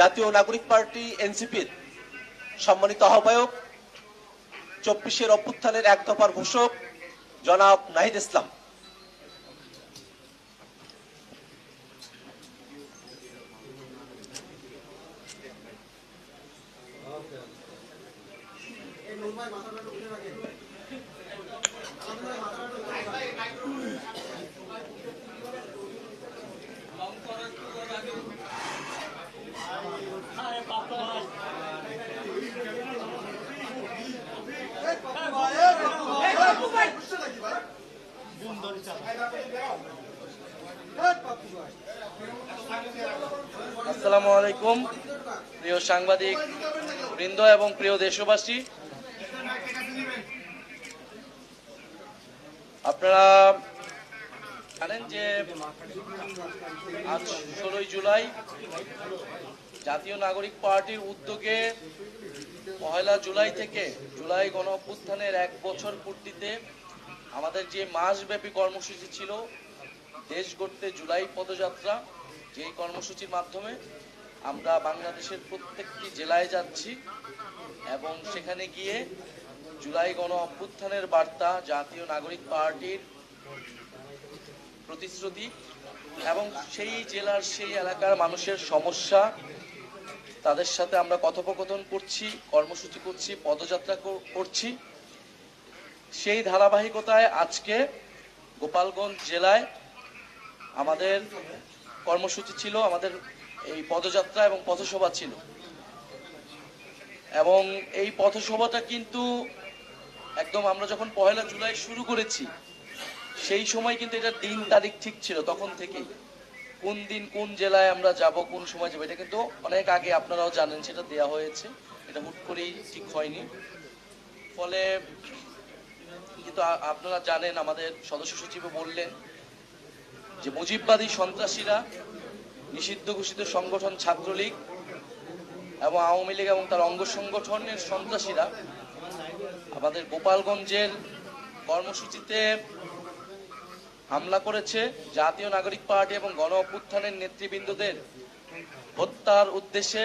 জাতীয় নাগরিক পার্টি এনসিপির সম্মানিত আহ্বায়ক চব্বিশের অভ্যুত্থানের এক দফার ঘোষক জনাব নাহিদ ইসলাম। আলাইকুম, প্রিয় সাংবাদিক, বৃন্দ এবং প্রিয় দেশবাসী। আপনারা জানেন যে আজ ষোলোই জুলাই জাতীয় নাগরিক পার্টির উদ্যোগে পহেলা জুলাই থেকে জুলাই গণ অভ্যুত্থানের এক বছর পূর্তিতে আমাদের যে মাসব্যাপী কর্মসূচি ছিল, দেশ গড়তে জুলাই পদযাত্রা, যেই কর্মসূচির মাধ্যমে আমরা বাংলাদেশের প্রত্যেকটি জেলায় যাচ্ছি এবং সেখানে গিয়ে জুলাই গণ অভ্যুত্থানের বার্তা, জাতীয় নাগরিক পার্টির প্রতিশ্রুতি এবং সেই জেলার সেই এলাকার মানুষের সমস্যা, তাদের সাথে আমরা কথোপকথন করছি, কর্মসূচি করছি, পদযাত্রা কর- করছি। সেই ধারাবাহিকতায় আজকে গোপালগঞ্জ জেলায় আমাদের কর্মসূচি ছিল, আমাদের এই পদযাত্রা এবং পথসভা ছিল। এবং এই পথসভাটা কিন্তু একদম আমরা যখন পহেলা জুলাই শুরু করেছি, সেই সময় কিন্তু এটা দিন তারিখ ঠিক ছিল, তখন থেকেই। কোন দিন কোন জেলায় আমরা যাব, কোন সময় যাব, এটা কিন্তু অনেক আগে আপনারাও জানেন, সেটা দেয়া হয়েছে। এটা হুট করেই ঠিক হয়নি। ফলে কিন্তু আপনারা জানেন, আমাদের সদস্য সচিব বললেন যে মুজিববাদী সন্ত্রাসীরা নিষিদ্ধ ঘোষিত সংগঠন ছাত্রলীগ এবং আওয়ামী লীগ এবং তার অঙ্গ সংগঠনের সন্ত্রাসীরা আমাদের গোপালগঞ্জের কর্মসূচিতে হামলা করেছে। জাতীয় নাগরিক পার্টি এবং গণ অভ্যুত্থানের নেতৃবৃন্দদের হত্যার উদ্দেশ্যে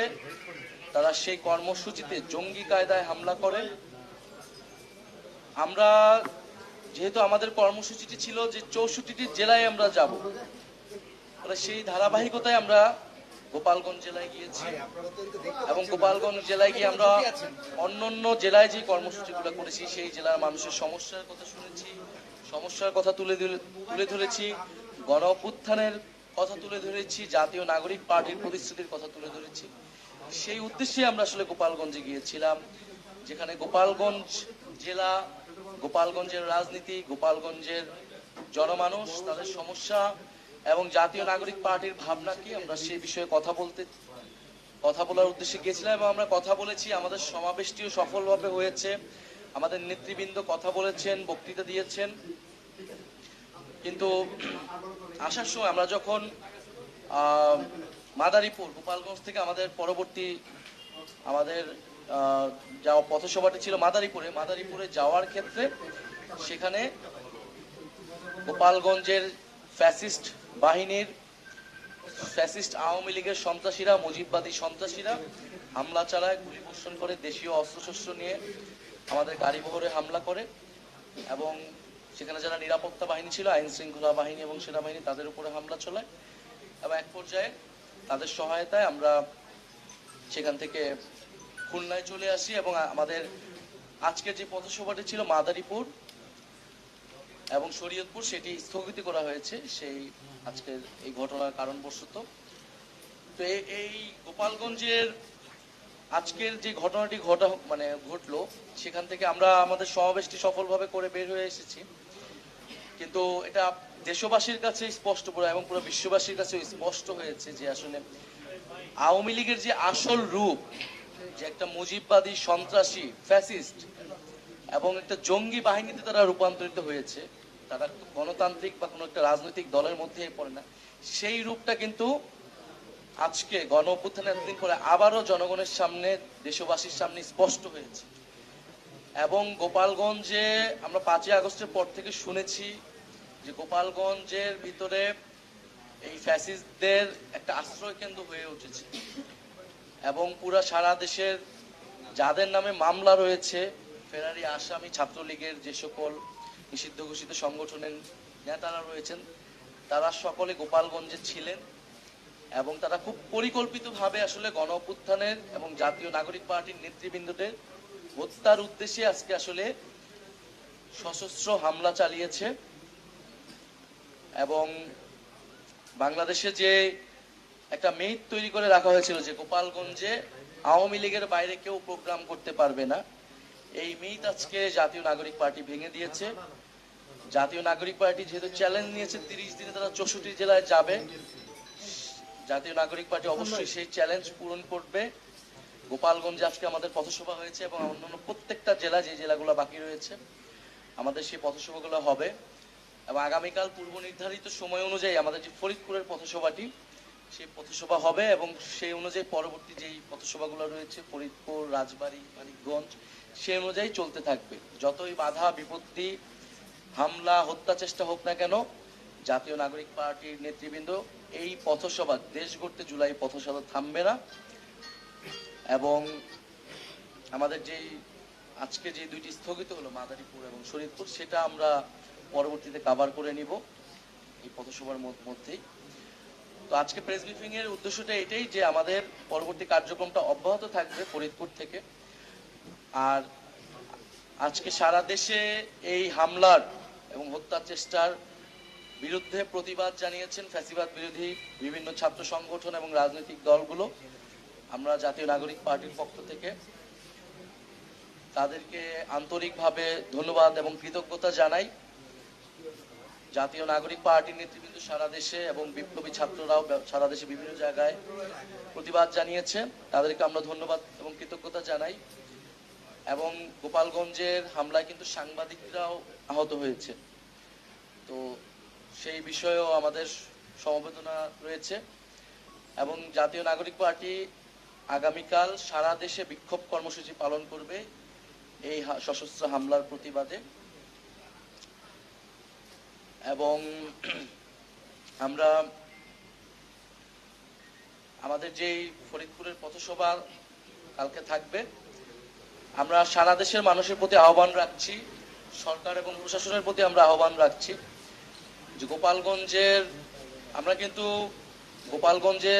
তারা সেই কর্মসূচিতে জঙ্গি কায়দায় হামলা করে। আমরা, যেহেতু আমাদের কর্মসূচিটি ছিল যে চৌষট্টিটি জেলায় আমরা যাব ফলে সেই ধারাবাহিকতায় আমরা গোপালগঞ্জ জেলায় গিয়েছি। এবং গোপালগঞ্জ জেলায় গিয়ে আমরা অন্য অন্য জেলায় যে কর্মসূচিগুলো করেছি সেই জেলার মানুষের সমস্যার কথা শুনেছি সমস্যার কথা তুলে তুলে ধরেছি গণ অভ্যুত্থানের কথা তুলে ধরেছি জাতীয় নাগরিক পার্টির প্রতিশ্রুতির কথা তুলে ধরেছি। সেই উদ্দেশ্যে আমরা আসলে গোপালগঞ্জে গিয়েছিলাম যেখানে গোপালগঞ্জ জেলা গোপালগঞ্জের রাজনীতি গোপালগঞ্জের জনমানুষ তাদের সমস্যা এবং জাতীয় নাগরিক পার্টির ভাবনা কি আমরা সেই বিষয়ে কথা বলতে, কথা বলার উদ্দেশ্যে গিয়েছিলাম এবং আমরা কথা বলেছি। আমাদের সমাবেশটিও সফলভাবে হয়েছে। আমাদের নেতৃবৃন্দ কথা বলেছেন, বক্তৃতা দিয়েছেন। কিন্তু আসার সময় আমরা যখন মাদারীপুর, গোপালগঞ্জ থেকে আমাদের পরবর্তী, আমাদের যাওয়া পথসভাটি ছিল মাদারীপুরে। মাদারীপুরে যাওয়ার ক্ষেত্রে সেখানে গোপালগঞ্জের ফ্যাসিস্ট বাহিনীর ফ্যাসিস্ট আওয়ামী লীগের সন্ত্রাসীরা, মুজিববাদী সন্ত্রাসীরা হামলা চালায়, গুলি বর্ষণ করে, দেশীয় অস্ত্রশস্ত্র নিয়ে আমাদের গাড়ি বহরে হামলা করে এবং সেখানে যারা নিরাপত্তা বাহিনী ছিল, আইন শৃঙ্খলা বাহিনী এবং সেনাবাহিনী তাদের উপরে হামলা চলায় এবং এক পর্যায়ে তাদের সহায়তায় আমরা সেখান থেকে খুলনায় চলে আসি এবং আমাদের আজকের যে পথসভাটি ছিল মাদারীপুর এবং শরীয়তপুর সেটি স্থগিত করা হয়েছে, সেই আজকের এই ঘটনার কারণবশত। তো এই গোপালগঞ্জের আজকের যে ঘটনাটি ঘটা মানে ঘটলো, সেখান থেকে আমরা আমাদের সমাবেশটি সফলভাবে করে বের হয়ে এসেছি। কিন্তু এটা দেশবাসীর কাছে স্পষ্ট পুরো এবং পুরো বিশ্ববাসীর কাছে স্পষ্ট হয়েছে যে আসলে আওয়ামী লীগের যে আসল রূপ, যে একটা মুজিববাদী সন্ত্রাসী, ফ্যাসিস্ট এবং একটা জঙ্গি বাহিনীতে তারা রূপান্তরিত হয়েছে, তারা গণতান্ত্রিক বা কোনো একটা রাজনৈতিক দলের মধ্যে পড়ে না। সেই রূপটা কিন্তু আজকে গণ অভ্যুত্থানের এতদিন পরে আবারও জনগণের সামনে, দেশবাসীর সামনে স্পষ্ট হয়েছে। এবং গোপালগঞ্জে আমরা পাঁচই আগস্টের পর থেকে শুনেছি যে গোপালগঞ্জের ভিতরে এই ফ্যাসিস্টদের একটা আশ্রয় কেন্দ্র হয়ে উঠেছে। এবং পুরা সারা দেশের যাদের নামে মামলা রয়েছে ফেরারি আসামি ছাত্রলীগের যে সকল নিষিদ্ধ ঘোষিত সংগঠনের নেতারা রয়েছেন, তারা সকলে গোপালগঞ্জে ছিলেন এবং তারা খুব পরিকল্পিতভাবে আসলে গণ অভ্যুত্থানের এবং জাতীয় নাগরিক পার্টির নেতৃবৃন্দদের হত্যার উদ্দেশ্যে আজকে আসলে সশস্ত্র হামলা চালিয়েছে এবং বাংলাদেশে যে একটা মেদ তৈরি করে রাখা হয়েছিল যে গোপালগঞ্জে আওয়ামী লীগের বাইরে কেউ প্রোগ্রাম করতে পারবে না এই মিথ আজকে জাতীয় নাগরিক পার্টি ভেঙে দিয়েছে। জাতীয় নাগরিক পার্টি যেহেতু চ্যালেঞ্জ নিয়েছে, তিরিশ দিনে তারা চৌষট্টি জেলায় যাবে। জাতীয় নাগরিক পার্টি অবশ্যই সেই চ্যালেঞ্জ পূরণ করবে। গোপালগঞ্জে আজকে আমাদের পথসভা হয়েছে এবং অন্যান্য প্রত্যেকটা জেলা যে জেলাগুলো বাকি রয়েছে, আমাদের সেই পথসভাগুলো হবে। এবং আগামীকাল পূর্ব নির্ধারিত সময় অনুযায়ী আমাদের যে ফরিদপুরের পথসভাটি সেই পথসভা হবে এবং সেই অনুযায়ী পরবর্তী যেই পথসভাগুলো রয়েছে, ফরিদপুর, রাজবাড়ী, মানিকগঞ্জ সেই অনুযায়ী চলতে থাকবে। যতই বাধা, বিপত্তি, হামলা, হত্যা চেষ্টা হোক না কেন, জাতীয় নাগরিক পার্টির নেতৃবৃন্দ এই পথসভা, দেশ গড়তে জুলাই পথসভা থামবে না এবং আমাদের যেই আজকে যে দুইটি স্থগিত হলো, মাদারীপুর এবং শরীরপুর সেটা আমরা পরবর্তীতে কাভার করে নিব এই পথসভার মধ্যেই। তো আজকে প্রেস ব্রিফিং এর উদ্দেশ্যটা এটাই যে আমাদের পরবর্তী কার্যক্রমটা অব্যাহত থাকবে ফরিদপুর থেকে। আর আজকে সারা দেশে এই হামলার এবং হত্যার চেষ্টার বিরুদ্ধে প্রতিবাদ জানিয়েছেন ফ্যাসিবাদ বিরোধী বিভিন্ন ছাত্র সংগঠন এবং রাজনৈতিক দলগুলো। আমরা জাতীয় নাগরিক পার্টির পক্ষ থেকে তাদেরকে আন্তরিকভাবে ধন্যবাদ এবং কৃতজ্ঞতা জানাই। জাতীয় নাগরিক পার্টির নেতৃবৃন্দ সারা দেশে এবং বিপ্লবী ছাত্ররাও সারা দেশে বিভিন্ন জায়গায় প্রতিবাদ জানিয়েছে। তাদেরকে আমরা ধন্যবাদ এবং কৃতজ্ঞতা জানাই। এবং গোপালগঞ্জের হামলায় কিন্তু সাংবাদিকরাও আহত হয়েছে। তো সেই বিষয়েও আমাদের সমবেদনা রয়েছে। এবং জাতীয় নাগরিক পার্টি আগামীকাল সারা দেশে বিক্ষোভ কর্মসূচি পালন করবে এই সশস্ত্র হামলার প্রতিবাদে। এবং আমরা আমাদের যেই ফরিদপুরের পথসভা কালকে থাকবে, আমরা সারা দেশের মানুষের প্রতি আহ্বান রাখছি, সরকার এবং প্রশাসনের প্রতি আমরা আহ্বান রাখছি যে গোপালগঞ্জের, আমরা কিন্তু গোপালগঞ্জে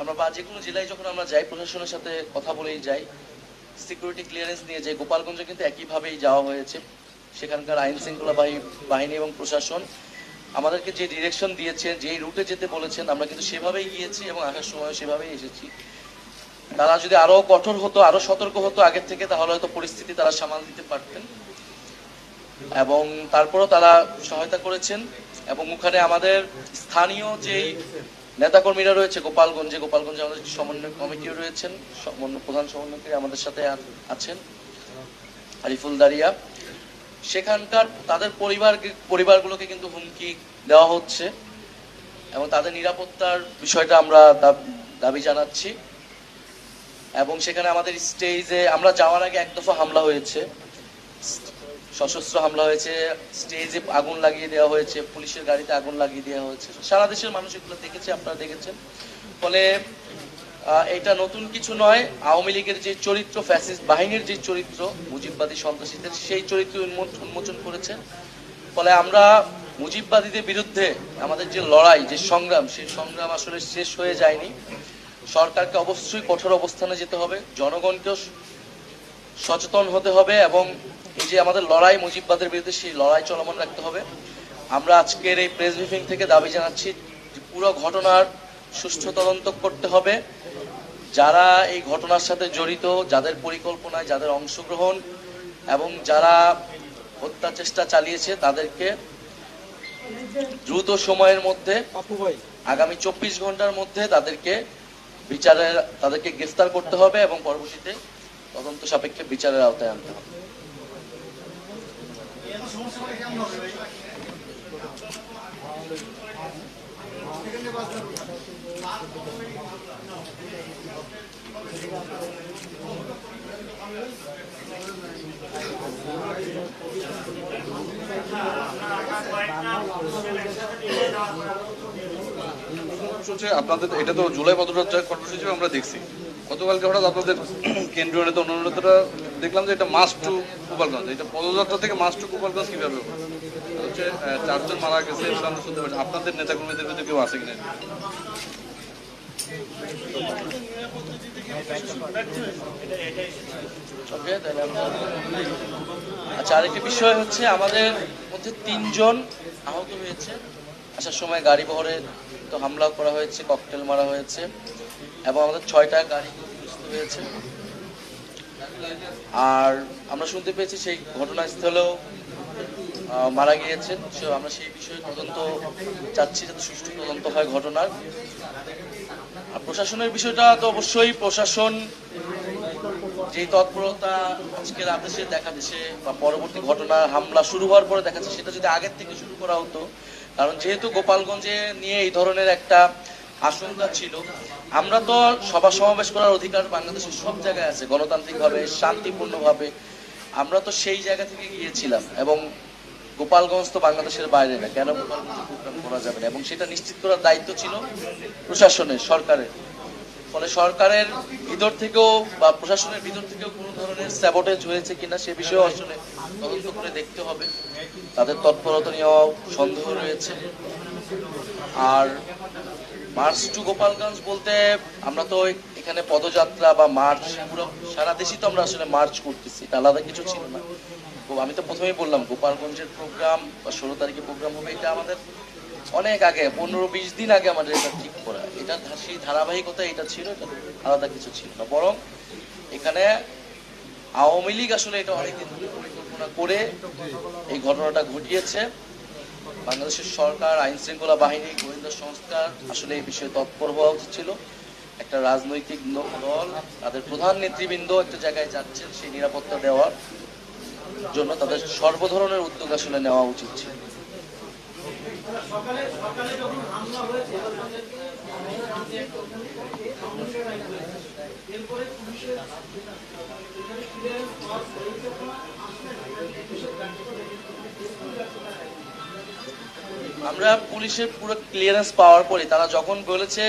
আমরা বা যে কোনো জেলায় যখন আমরা যাই প্রশাসনের সাথে কথা বলেই যাই সিকিউরিটি ক্লিয়ারেন্স নিয়ে যাই, গোপালগঞ্জে কিন্তু একইভাবেই যাওয়া হয়েছে। সেখানকার আইন শৃঙ্খলা বাহিনী এবং প্রশাসন আমাদেরকে যে ডিরেকশন দিয়েছেন, যেই রুটে যেতে বলেছেন, আমরা কিন্তু সেভাবেই গিয়েছি এবং আসার সময় সেভাবেই এসেছি। তারা যদি আরও কঠোর হতো, আরও সতর্ক হতো আগের থেকে, তাহলে হয়তো পরিস্থিতি তারা সামাল দিতে পারতেন। এবং তারপরও তারা সহায়তা করেছেন এবং ওখানে আমাদের স্থানীয় যেই নেতাকর্মীরা রয়েছে, গোপালগঞ্জে গোপালগঞ্জে আমাদের সমন্বয় কমিটিও রয়েছেন প্রধান সমন্বয়কারী আমাদের সাথে আছেন, আরিফুল দারিয়া। সেখানকার তাদের পরিবার পরিবারগুলোকে কিন্তু হুমকি দেওয়া হচ্ছে এবং তাদের নিরাপত্তার বিষয়টা আমরা দাবি জানাচ্ছি। এবং সেখানে আমাদের স্টেজে, আমরা যাওয়ার আগে এক দফা হামলা হয়েছে। সশস্ত্র হামলা হয়েছে, স্টেজে আগুন লাগিয়ে দেওয়া হয়েছে, পুলিশের গাড়িতে আগুন লাগিয়ে দেওয়া হয়েছে। সারা দেশের মানুষ এগুলো দেখেছে, আপনারা দেখেছেন। ফলে এটা নতুন কিছু নয়। আওয়ামী লীগের যে চরিত্র, ফ্যাসিস্ট বাহিনীর যে চরিত্র, মুজিববাদী সন্ত্রাসীদের সেই চরিত্র উন্মোচ- উন্মোচন করেছে। ফলে আমরা মুজিববাদীদের বিরুদ্ধে আমাদের যে লড়াই, যে সংগ্রাম, সেই সংগ্রাম আসলে শেষ হয়ে যায়নি। সরকারকে অবশ্যই কঠোর অবস্থানে যেতে হবে, জনগণকেও সচেতন হতে হবে এবং এই যে আমাদের লড়াই, মুজিববাদের বিরুদ্ধে সেই লড়াই চলমান রাখতে হবে। আমরা আজকের এই প্রেস ব্রিফিং থেকে দাবি জানাচ্ছি পুরো ঘটনার সুষ্ঠু তদন্ত করতে হবে। যারা এই ঘটনার সাথে জড়িত যাদের পরিকল্পনায় যাদের অংশগ্রহণ এবং যারা হত্যা চেষ্টা চালিয়েছে তাদেরকে দ্রুত সময়ের মধ্যে আগামী চব্বিশ ঘণ্টার মধ্যে তাদেরকে বিচারের তাদেরকে গ্রেফতার করতে হবে এবং পরবর্তীতে তদন্ত সাপেক্ষে বিচারের আওতায় আনতে হবে। চলছে আপনাদের এটা তো জুলাই পদযাত্রা কর্মসূচি আমরা দেখছি। গতকালকে হঠাৎ আপনাদের কেন্দ্রীয় নেতা অন্য নেতারা দেখলাম যে এটা মাস টু গোপালগঞ্জ। এটা পদযাত্রা থেকে মাস টু গোপালগঞ্জ কীভাবে হচ্ছে চারজন মারা গেছে আমরা শুনতে পাচ্ছি। আপনাদের নেতাকর্মীদের কর্মীদের কেউ আছে কিনা? আচ্ছা আরেকটি বিষয় হচ্ছে আমাদের মধ্যে তিনজন আহত হয়েছে। আসার সময় গাড়ি বহরে তো হামলা করা হয়েছে ককটেল মারা হয়েছে এবং আমাদের ছয়টা গাড়ি হয়েছে। আর আমরা শুনতে পেয়েছি সেই ঘটনাস্থলেও মারা গিয়েছেন। আমরা সেই বিষয়ে তদন্ত চাচ্ছি যাতে সুষ্ঠু তদন্ত হয় ঘটনার। আর প্রশাসনের বিষয়টা তো অবশ্যই প্রশাসন যে তৎপরতা আজকের আদেশে দেখা দিছে বা পরবর্তী ঘটনা, হামলা শুরু হওয়ার পরে দেখা যাচ্ছে সেটা যদি আগের থেকে শুরু করা হতো কারণ যেহেতু গোপালগঞ্জে নিয়ে এই ধরনের একটা আশঙ্কা ছিল, আমরা তো সভা সমাবেশ করার অধিকার বাংলাদেশের সব জায়গায় আছে, গণতান্ত্রিকভাবে, শান্তিপূর্ণভাবে। আমরা তো সেই জায়গা থেকে গিয়েছিলাম এবং গোপালগঞ্জ তো বাংলাদেশের বাইরে না, কেন গোপালগঞ্জ প্রোগ্রাম করা যাবে না? এবং সেটা নিশ্চিত করার দায়িত্ব ছিল প্রশাসনের, সরকারের। ফলে সরকারের ভিতর থেকেও বা প্রশাসনের ভিতর থেকেও কোনো ধরনের স্যাবোটেজ হয়েছে কিনা সে বিষয়ে আসলে তদন্ত করে দেখতে হবে। তাদের তৎপরতা নিয়েও সন্দেহ রয়েছে। আর মার্চ টু গোপালগঞ্জ বলতে আমরা তো এখানে পদযাত্রা বা মার্চ পুরো সারা দেশই তো আমরা আসলে মার্চ করতেছি আলাদা কিছু ছিল না। আমি তো প্রথমেই বললাম, গোপালগঞ্জের প্রোগ্রাম বা ষোলো তারিখে প্রোগ্রাম হবে, এটা আমাদের অনেক আগে, পনেরো বিশ দিন আগে আমাদের এটা ঠিক করা। এটা সেই ধারাবাহিকতা এটা ছিল, এটা আলাদা কিছু ছিল না। বরং এখানে আওয়ামী লীগ আসলে এটা অনেকদিন ধরে পরিকল্পনা করে এই ঘটনাটা ঘটিয়েছে। বাংলাদেশের সরকার আইন শৃঙ্খলা বাহিনী, গোয়েন্দা সংস্থা আসলে এই বিষয়ে তৎপর হওয়া উচিত ছিল। একটা রাজনৈতিক দল, তাদের প্রধান নেতৃবৃন্দ একটা জায়গায় যাচ্ছেন সেই নিরাপত্তা দেওয়ার জন্য তাদের সর্বধরনের উদ্যোগ আসলে নেওয়া উচিত ছিল। আমরা পুলিশের পুরো ক্লিয়ারেন্স পাওয়ার পরে তারা যখন বলেছে